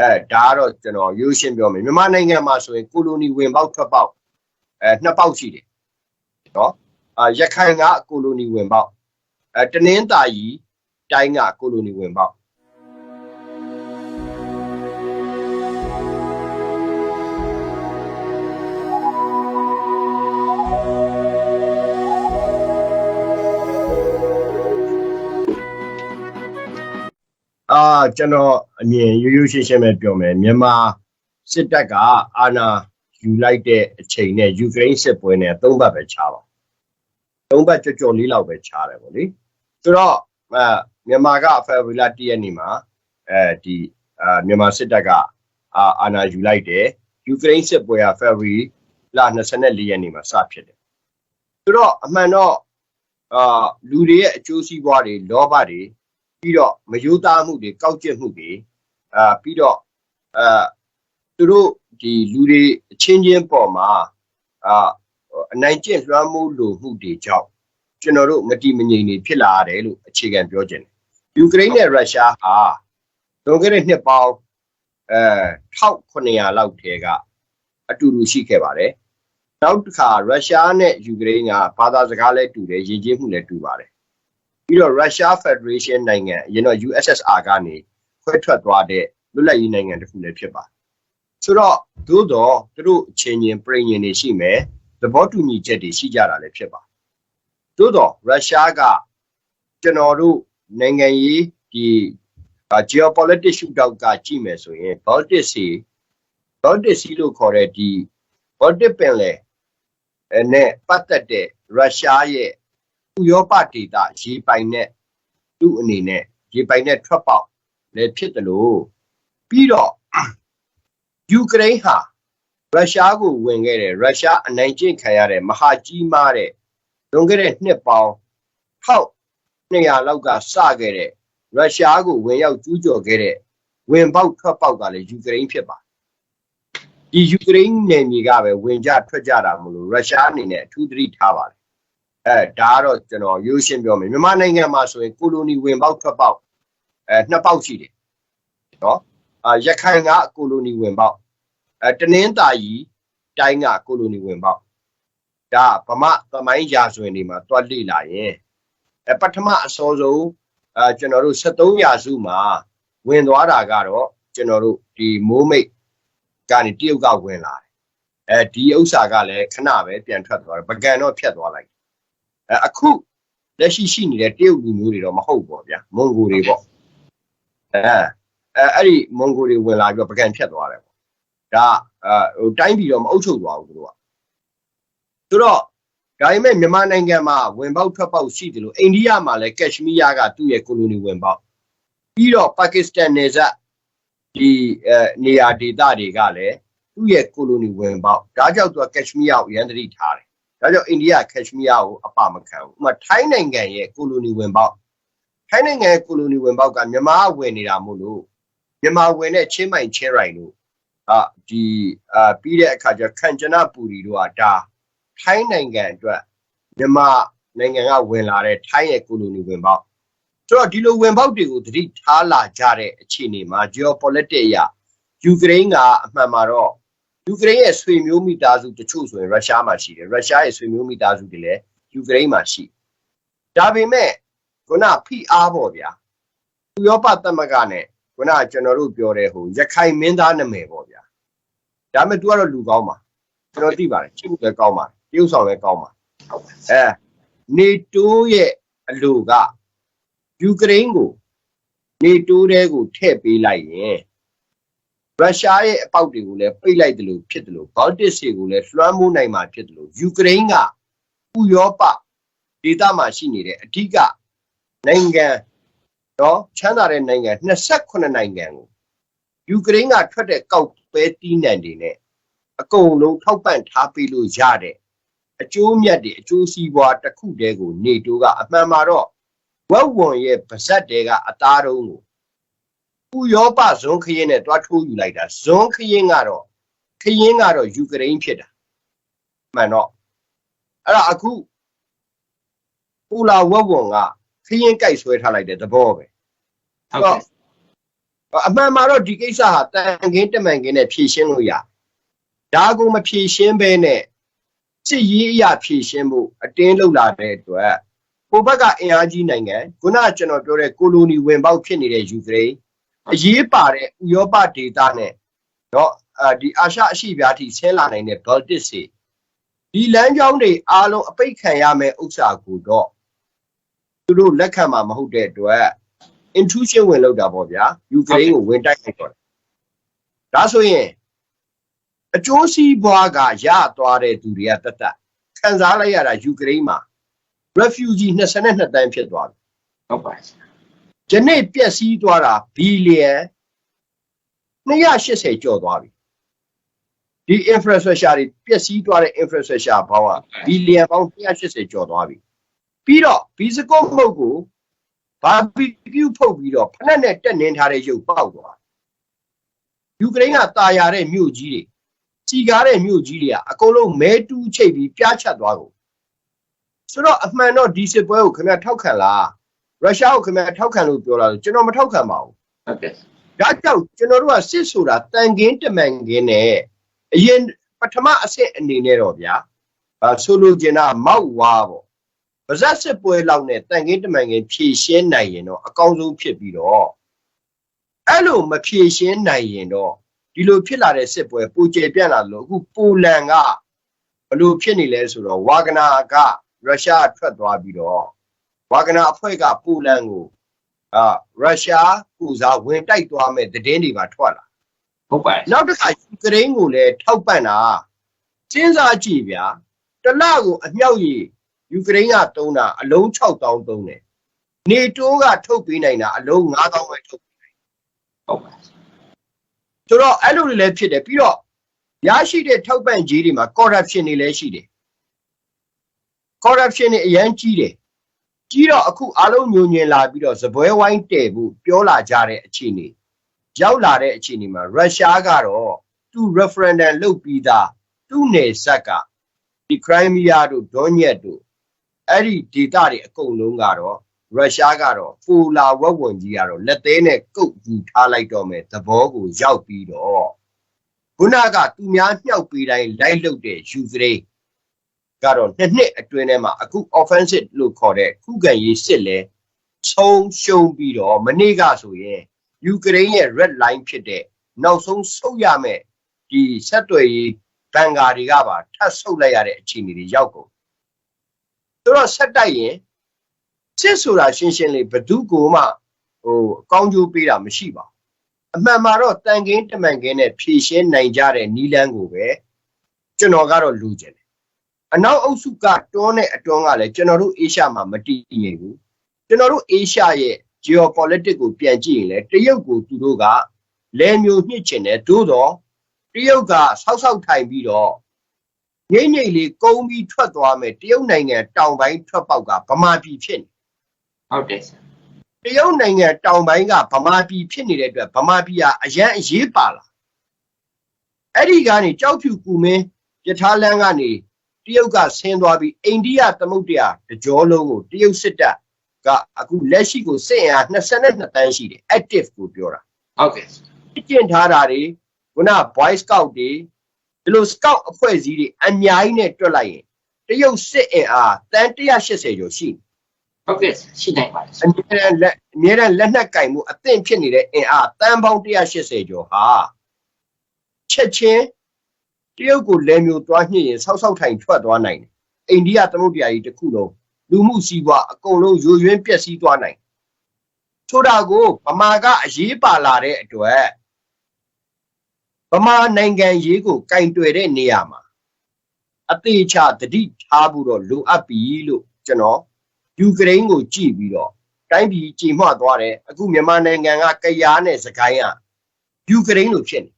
အဲဒါကတော့ကျွန်တော်ရိုးရှင်းပြောမယ်မြန်မာနိုင်ငံမှာဆိုရင်ကိုလိုနီဝင်ပေါက်ထွက်ပေါက်အဲနှစ်ပေါက်ရှိတယ်နော်အာရခိုင်ကကိုလိုနီဝင်ပေါက်အဲတနင်္သာရီတိုင်းကကိုလိုနီဝင်ပေါက်အာကျွန်တော် အမြင်ရိုးရိုးရှင်းရှင်းပဲပြောမယ်မြန်မာစစ်တပ်ကအာဏာယူလိုက်တဲ့အချိန်နဲ့ယူကရိန်းစစ်ပွဲနဲ့သုံးဘက်ပဲခြားပါသုံးဘက်ကြော်ကြော်လေးလောက်ပဲခြားတယ်ပေါ့လေဆိုတော့အဲမြန်မာကဖေဖော်ဝါရီလ1ရက်နေ့မှာအဲဒီအာမြန်မာစစ်တပ်ကအာအာဏာယူလိုက်တယ်ယူကရိန်းစစ်ပွဲကဖေဖော်ဝါရီလ24ရက်နေ့မှာစဖြစ်တယ်ဆိုတော့အမှန်တော့အာလူတွေရဲ့အကျိုးစီးပွားတွေလောဘတွေပြီးတော့မယိုးသားမှုတွေကောက်ကျစ်မှုတွေ အာပြီးတော့အာသူတို့ဒီလူတွေအချင်းချင်းပေါ်မှာအာအနိုင်ကျင့်လွှမ်းမိုးလိုမှုတွေကြောင့်ကျွန်တော်တို့မတိမငြိမ်နေဖြစ်လာရတယ်လို့အခြေခံပြောခြင်းတယ်ယူကရိန်းနဲ့ရုရှားဟာလွန်ခဲ့တဲ့နှစ်ပေါင်းအဲ1900လောက်ထဲကအတူတူရှိခဲ့ပါတယ်နောက်တစ်ခါရုရှားနဲ့ယူကရိန်းကဘာသာစကားလည်းတူတယ်ယဉ်ကျေးမှုလည်းတူပါတယ်ပြီးတော့ Russia Federation နိုင်ငံအရင်တော့ USSR ကနေ ခွဲထွက်သွားတဲ့လွတ်လပ်ရေးနိုင်ငံတစ်ခုလည်းဖြစ်ပါတယ်ဆိုတော့သို့တော့သူတို့အချင်းချင်းပြည်ညင်နေရှိမယ်သဘောတူညီချက်တွေရှိကြတာလည်းဖြစ်ပါတယ်သို့တော့ Russia ကကျွန်တော်တို့နိုင်ငံရေးဒီ geopolitics ရှုထောင့်ကကြည့်မယ်ဆိုရင် Baltic Sea Baltic Sea လို့ခေါ်တဲ့ဒီ Baltic ပင်လယ်အဲနဲ့ပတ်သက်တဲ့ Russia ရဲ့ဥရောပဒေသရေပိုင်နဲ့သူ့အနေနဲ့ရေပိုင်နဲ့ထွက်ပေါက် လည်းဖြစ်တယ်လို့ပြီးတော့ယူကရိန်းဟာရုရှားကိုဝင်ခဲ့တယ်ရုရှားအနိုင်ကျင့်ခံရတဲ့မဟာကြီးမားတဲ့လွန်ခဲ့တဲ့နှစ်ပေါင်း1200လောက်ကစခဲ့တဲ့ရုရှားကိုဝင်ရောက်ကျူးကျော်ခဲ့တဲ့ဝင်ပေါက်ထွက်ပေါက်ကလည်းယူကရိန်းဖြစ်ပါဒီယူကရိန်းနယ်မြေကပဲဝင်ကြထွက်ကြတာမလို့ရုရှားအနေနဲ့အထူးသတိထားပါတယ်အဲဒါကတော့ကျွန်တော်ရိုးရှင်းပြောမယ်မြန်မာနိုင်ငံမှာဆိုရင်ကိုလိုနီဝင်ပေါက်ထွက်ပေါက် အဲနှစ်ပေါက်ရှိတယ်နော်အာရခိုင်ကကိုလိုနီဝင်ပေါက်အဲတနင်္သာရီတိုင်းကကိုလိုနီဝင်ပေါက်ဒါဗမာသမိုင်းရာဇဝင်တွေမှာတွက်လေ့လာရင်အဲပထမအစောဆုံးအဲကျွန်တော်တို့73ရာစုမှာဝင်သွားတာကတော့ကျွန်တော်တို့ဒီမိုးမိတ်ကနေတရုတ်ကဝင်လာတယ်အဲဒီဥစ္စာကလည်းခဏပဲပြန်ထွက်သွားတယ်ပကံတော့ဖြတ်သွားလိုက်အဲအခုလက်ရှိရှိနေတဲ့တရုတ်လူမျိုးတွေတော့မဟုတ်ပေါ့ဗျာမွန်ဂိုတွေပေါ့ အဲအဲအဲ့ဒီမွန်ဂိုတွေဝင်လာပြီးတော့ပကံဖြတ်သွားတယ်ပေါ့ဒါအဲဟိုတိုင်းပြည်တော့မအုပ်ချုပ်သွားဘူးသူတို့ကသူတော့ဒါပေမဲ့မြန်မာနိုင်ငံမှာဝင်ပေါက်ထွက်ပေါက်ရှိတယ်လို့အိန္ဒိယမှာလည်းကက်ရှမီးယားကသူ့ရဲ့ကိုလိုနီဝင်ပေါက်ပြီးတော့ပါကစ္စတန်နယ်စပ်ဒီအဲနေရာဒေသတွေကလည်းသူ့ရဲ့ကိုလိုနီဝင်ပေါက်ဒါကြောင့်သူကကက်ရှမီးယားကိုရန်တတိထားတယ်ဒါကြောင့်အိန္ဒိယကက်ရှမီးယားကိုအပမခံဘူး။ဥပမာထိုင်းနိုင်ငံရဲ့ကိုလိုနီဝင်ပေါက် ထိုင်းနိုင်ငံရဲ့ကိုလိုနီဝင်ပေါက်ကမြန်မာကဝင်နေတာမို့လို့မြန်မာဝင်တဲ့ချင်းမိုင်ချင်းရိုင်တို့အာဒီအာပြီးတဲ့အခါကျခန့်ကျနာပူရီတို့ကဒါထိုင်းနိုင်ငံအတွက်မြန်မာနိုင်ငံကဝင်လာတဲ့ထိုင်းရဲ့ကိုလိုနီဝင်ပေါက်ဆိုတော့ဒီလိုဝင်ပေါက်တွေကိုသတိထားလာကြတဲ့အခြေအနေမှာ geopolitics အရယူကရိန်းကအမှန်မှာတော့ယူကရိန်းရဲ့ဆွေမျိုးမိသားစုတချို့ဆိုရင်ရုရှားမှာရှိတယ်ရုရှားရဲ့ဆွေမျိုးမိသားစုတွေလည်းယူကရိန်းမှာရှိဒါပေမဲ့ ခုနဖိအားပေါ့ဗျာဥရောပသမဂ္ဂနဲ့ခုနကျွန်တော်တို့ပြောတဲ့ဟိုရခိုင်မင်းသားနာမည်ပေါ့ဗျာဒါပေမဲ့ तू ကတော့လူကောင်းပါကျွန်တော်သိပါတယ်ချစ်မှုလည်းကောင်းပါတယ်တရုပ်ဆောင်လည်းကောင်းပါအဲနေတိုးရဲ့အလိုကယူကရိန်းကိုနေတိုးတဲကိုထည့်ပေးလိုက်ရင်ရုရှားရဲ့အပေါက်တွေကိုလည်းပိတ်လိုက်တယ်လို့ဖြစ်တယ်လို့ဘောလတစ်တွေကိုလည်းလွှမ်းမိုးနိုင်မှာဖြစ်တယ်လို့ယူကရိန်းကဥရောပဒေသမှာရှိနေတဲ့အဓိက နိုင်ငံတော့ချမ်းသာတဲ့နိုင်ငံ28နိုင်ငံကိုယူကရိန်းကထွက်တဲ့ကောက်ပဲတီးနှံတွေနဲ့အကုန်လုံးထောက်ပံ့ထားပေးလို့ရတဲ့အကျိုးမြတ်တွေအကျိုးစီးပွားတစ်ခုတည်းကိုနေတိုးကအမှန်မှာတော့ဝက်ဝွန်ရဲ့ဗဇက်တွေကအသားတုံးကိုဥရောပဇွန်ခရင်နဲ့တွားထိုးယူလိုက်တာဇွန်ခရင်ကတော့ခရင်ကတော့ယူကရိန်းဖြစ်တာမှန်တော့အဲ့ဒါအခုပူလာဝက်ဝွန်က ခရင်ကြိုက်ဆွဲထားလိုက်တဲ့သဘောပဲဟုတ်ကဲ့အမှန်မှာတော့ဒီကိစ္စဟာတန်ခင်းတမန်ခင်းနဲ့ဖြေရှင်းလို့ရဒါကိုမဖြေရှင်းဘဲနဲ့စစ်ရေးအရာဖြေရှင်းဖို့အတင်းလုပ်လာတဲ့အတွက်ဟိုဘက်ကအင်အားကြီးနိုင်ငံခုနကကျွန်တော်ပြောတဲ့ကိုလိုနီဝင်ပေါက်ဖြစ်နေတဲ့ယူကရိန်းအရေးပါတဲ့ဥရောပဒေသနဲ့တော့အဲဒီအာရှအရှိပြားထိဆင်းလာနိုင်တဲ့ Baltic စီဒီလမ်းကြောင်းတွေအားလုံးအပိတ်ခံရမယ့်ဥစ္စာကိုတော့ သူတို့လက်ခံမှာမဟုတ်တဲ့အတွက် intrusion ဝင်လောက်တာပေါ့ဗျာယူကရိန်းကိုဝင်တိုက်လိုက်တော့ဒါဆိုရင်အကျိုးစီးပွားကရသွားတဲ့သူတွေကတတ်တတ်ခံစားလိုက်ရတာယူကရိန်းမှာ refugee 22တန်းဖြစ်သွားပြီဟုတ်ပါဆရာ။ယနေ့ပျက်စီးသွားတာဘီလီယံ280ကျော်သွားပြီ။ဒီ infrastructure တွေပျက်စီးသွားတဲ့ infrastructure ဘောင်းကဘီလီယံပေါင်း280ကျော်သွားပြီ။ ပြီးတော့ဘီစကုတ်မှုတ်ကိုဘာဘီကျူဖုတ်ပြီးတော့ဖက်နဲ့တက်နင်းထားတဲ့ရုပ်ပေါက်သွား။ယူကရိန်းကတာယာတဲ့မြို့ကြီးတွေစီကားတဲ့မြို့ကြီးတွေကအကုန်လုံးမဲတူးချိတ်ပြီးပြားချက်သွားကုန်။ဆိုတော့အမှန်တော့ဒီစစ်ပွဲကိုခင်ဗျာထောက်ခံလား။ရုရှားကိုခင်ဗျာထောက်ခံလို့ပြောလာလို့ကျွန်တော်မထောက်ခံပါဘူးဟုတ်ကဲ့။ဒါကြောင့်ကျွန်တော်တို့ကစစ်ဆိုတာတန်ကင်းတမန်ကင်းနဲ့အရင်ပထမအဆင့်အနေနဲ့တော့ဗျာ။အဲဆိုလိုချင်တာမောက်ဝါပေါ့။ ဗဇက်စစ်ပွဲလောက်နဲ့တန်ကင်းတမန်ကင်းဖြည့်ရှင်းနိုင်ရင်တော့အကောင်းဆုံးဖြစ်ပြီးတော့အဲ့လိုမဖြည့်ရှင်းနိုင်ရင်တော့ဒီလိုဖြစ်လာတဲ့စစ်ပွဲပူကျပြန့်လာလို့အခုပိုလန်ကဘလို့ဖြစ်နေလဲဆိုတော့ဝါဂနာကရုရှားထွက်သွားပြီးတော့ဝါဂနာအဖွဲ့ကပိုလန်ကိုအာရုရှားပူစားဝင်တိုက်သွားမဲ့သတင်းတွေပါထွက်လာဟုတ်ပါနောက်တစ်ခါယူကရိန်းကိုလည်းထောက်ပံ့တာစဉ်းစားကြည့်ဗျာတစ်လကိုအမြောက်ကြီး ယူကရိန်းကတုံးတာအလုံး6000တုံးတယ်နေတိုးကထုတ်ပေးနိုင်တာအလုံး9000ပဲထုတ်ဟုတ်ပါဆိုတော့အဲ့လိုတွေလည်းဖြစ်တယ်ပြီးတော့ရရှိတဲ့ထောက်ပံ့ကြေးတွေမှာ corruption တွေလည်းရှိတယ် corruption တွေအရင်ကြီးတယ်ကြီးတော့အခုအလုံးညွန်ညင်လာပြီးတော့ဇပွဲဝိုင်းတဲ့ဖို့ပြောလာကြတဲ့အခြေအနေရောက်လာတဲ့အခြေအနေမှာရုရှားကတော့သူ referendum လုပ်ပြီးသားသူ့နယ်ဆက်ကဒီ Crimea တို့ Donetsk တို့ အဲ့ဒီဒေသတွေအကုန်လုံးကတော့ရုရှားကတော့ပူလာဝက်ဝင်ကြီးကတော့လက်သေးနဲ့ကုတ်ယူထားလိုက်တော့မယ်သဘောကိုရောက်ပြီးတော့ခုနကသူများမြှောက်ပေးတိုင်းလိုက်လုတဲ့ယူကရိန်းကတော့နှစ်နှစ်အတွင်းထဲမှာအခု offensive လို့ခေါ်တဲ့ခုခံရေးစစ်လဲဆုံးရှုံးပြီးတော့မနေ့ကဆိုရင်ယူကရိန်းရဲ့ red line ဖြစ်တဲ့နောက်ဆုံးဆုတ်ရမယ်ဒီဆက်သွယ်ရေးဘန်ကာတွေကပါထပ်ဆုတ်လိုက်ရတဲ့အခြေအနေတွေရောက်ကုန် သူတော့ဆက်တိုက်ရင်စစ်ဆိုတာရှင်းရှင်းလေးဘယ်သူကိုမှဟိုအကောင်းကျိုးပေးတာမရှိပါဘူးအမှန်မှာတော့တန်ကင်းတမန်ကင်းနဲ့ဖြည့်ရှင်းနိုင်ကြတဲ့နီလန်းကိုပဲကျွန်တော်ကတော့လူကျင်တယ်အနောက်အုပ်စုကတွန်းတဲ့အတွန်းကလည်းကျွန်တော်တို့အေရှားမှာမတည်ငြိမ်ဘူးကျွန်တော်တို့အေရှားရဲ့ geopolitics ကိုပြန်ကြည့်ရင်လည်းတရုတ်ကိုသူတို့ကလဲမျိုးညှစ်ချင်တယ်သို့တော့တရုတ်ကဆောက်ဆောက်ထိုင်ပြီးတော့ ငိမ့်ငိမ့်လေးကုန်းပြီးထွက်သွားမယ်တရုတ်နိုင်ငံတောင်ပိုင်းထွက်ပေါက်ကဗမာပြည်ဖြစ်နေဟုတ်တယ်ဆရာတရုတ်နိုင်ငံတောင်ပိုင်းကဗမာပြည်ဖြစ်နေတဲ့အတွက်ဗမာပြည်ဟာအရန်အရေးပါလာအဲ့ဒီကနေကြောက်ဖြူကူမင်းယထာလန်းကနေတရုတ်ကဆင်းသွားပြီးအိန္ဒိယသမုဒ္ဒရာတကြောလုံးကိုတရုတ်စစ်တပ်ကအခုလက်ရှိကိုစစ်အင်အား22တန်းရှိတယ် active ကိုပြောတာဟုတ်ကဲ့ကျင့်ထားတာတွေခုန boy scout တွေ ဒီလို scout အဖွဲ့အစည်းတွေအများကြီးနဲ့တွက်လိုက်ရင်တရုတ်စစ်အင်အားတန်း180ကျော်ရှိတယ်ဟုတ်ကဲ့ရှိနိုင်ပါတယ်ဆအရာမြဲတမ်းလက်အမြဲတမ်းလက်နက်ကင်မှုအသင့်ဖြစ်နေတဲ့အင်အားတန်ပေါင်း180ကျော်ဟာချက်ချင်းတရုတ်ကိုလဲမျိုးသွားညှိရင်ဆောက်ဆောက်ထိုင်ထွက်သွားနိုင်တယ်အိန္ဒိယသမုဒ္ဒရာကြီးတစ်ခုလုံးလူမှုစီးပွားအကုန်လုံးယိုယွင်းပျက်စီးသွားနိုင်ဆိုတာကိုဗမာကအရေးပါလာတဲ့အတွက် ဗမာနိုင်ငံရေးကိုကင်တွယ်တဲ့နေရာမှာအသေးချာတတိထားဖို့တော့လိုအပ်ပြီလို့ကျွန်တော်ယူကရိန်းကိုကြည့်ပြီးတော့တိုင်းပြည်ကြည်မွသွားတယ်အခုမြန်မာနိုင်ငံကကရားနဲ့စကိုင်းကယူကရိန်းလိုဖြစ်နေ